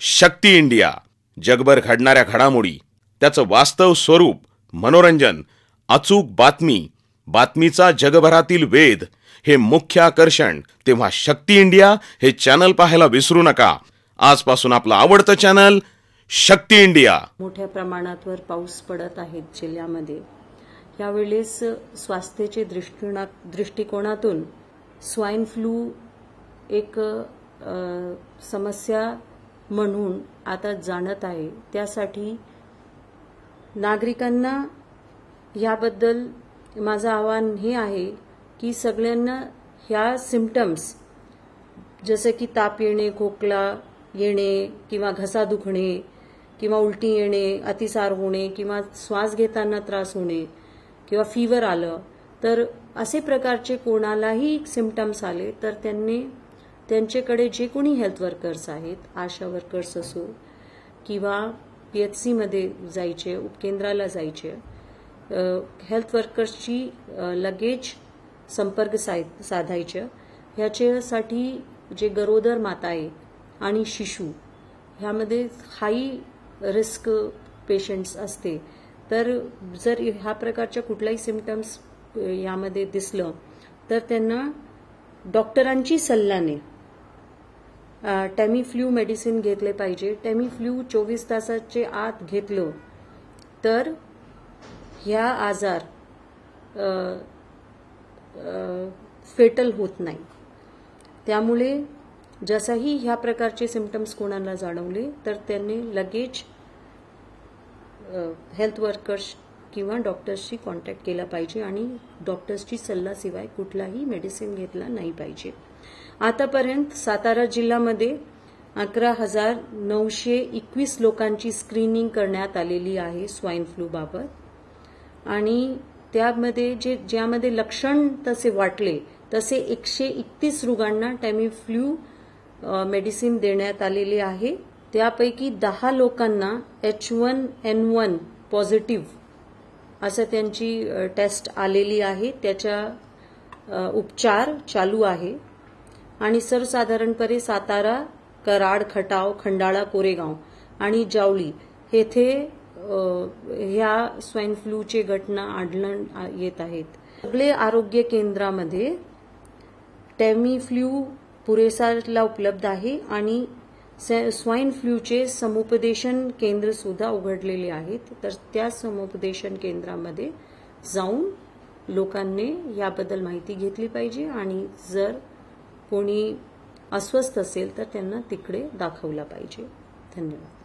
शक्ती India जगभर घडणाऱ्या घडामोडी त्याचं वास्तव स्वरूप मनोरंजन अचूक बातमी बातमीचा जगभरातील वेध हे मुख्य आकर्षण. तेव्हा शक्ती इंडिया हे चॅनल पाहायला विसरू नका. आजपासून आपलं आवडतं चॅनल शक्ती इंडिया. मोठ्या प्रमाणावर पाऊस पडत आहेत जिल्ह्यामध्ये. यावेळेस स्वास्थ्याचे दृष्टिना दृष्टिकोनातून स्वाईन फ्लू एक आ, समस्या म्हणून आता जाणत आहे. त्यासाठी नागरिकांना याबद्दल माझं आव्हान हे आहे की सगळ्यांना ह्या सिमटम्स जसं की ताप येणे खोकला येणे किंवा घसा दुखणे किंवा उलटी येणे अतिसार होणे किंवा श्वास घेताना त्रास होणे किंवा फीवर आलं तर असे प्रकारचे कोणालाही सिमटम्स आले तर त्यांनी त्यांच्याकडे जे कोणी हेल्थ वर्कर्स आहेत आशा वर्कर्स असो किंवा पी एच सीमध्ये जायचे उपकेंद्राला जायचे हेल्थ वर्कर्सची लगेज लगेच संपर्क साय- साधायचे. ह्याच्यासाठी जे गरोदर माता आहे आणि शिशु ह्यामध्ये हाई रिस्क पेशंट्स असते. तर जर ह्या प्रकारच्या कुठलाही सिमटम्स यामध्ये दिसलं तर त्यांना डॉक्टरांची टेमी टॅमीफ्ल्यू मेडिसिन घेतले पाहिजे. टेमीफ्ल्यू चोवीस तासाचे आत घेतलं तर ह्या आजार फेटल होत नाही. त्यामुळे जसाही ह्या प्रकारचे सिमटम्स कोणाला जाणवले तर त्यांनी लगेच हेल्थ वर्कर्स किंवा डॉक्टर्सशी कॉन्टॅक्ट केला पाहिजे आणि डॉक्टर्सची सल्लाशिवाय कुठलाही मेडिसिन घेतला नाही पाहिजे. आतापर्यंत सातारा जिल्ह्यामध्ये अकरा हजार नऊशे एकवीस लोकांची स्क्रीनिंग करण्यात आलेली आहे स्वाईन फ्लूबाबत आणि त्यामध्ये जे ज्यामध्ये लक्षण तसे वाटले तसे एकशे एकतीस रुग्णांना टॅमिफ्ल्यू मेडिसिन देण्यात आलेली आहे. त्यापैकी दहा लोकांना H one N one positive असं त्यांची टेस्ट आलेली आहे. त्याच्या उपचार चालू आहे. आणि सर्वसाधारणपणे सातारा कराड खटाव खंडाळा कोरेगाव आणि जावळी येथे ह्या स्वाईन फ्लूचे घटना आढळून येत आहेत. सगळे आरोग्य केंद्रामध्ये टेमी फ्लू पुरेसाला उपलब्ध आहे आणि स्वाईन फ्लूचे समुपदेशन केंद्र सुद्धा उघडलेले आहेत. तर त्या समुपदेशन केंद्रामध्ये जाऊन लोकांनी याबद्दल माहिती घेतली पाहिजे आणि जर कोणी अस्वस्थ असेल तर त्यांना तिकडे दाखवला पाहिजे. धन्यवाद.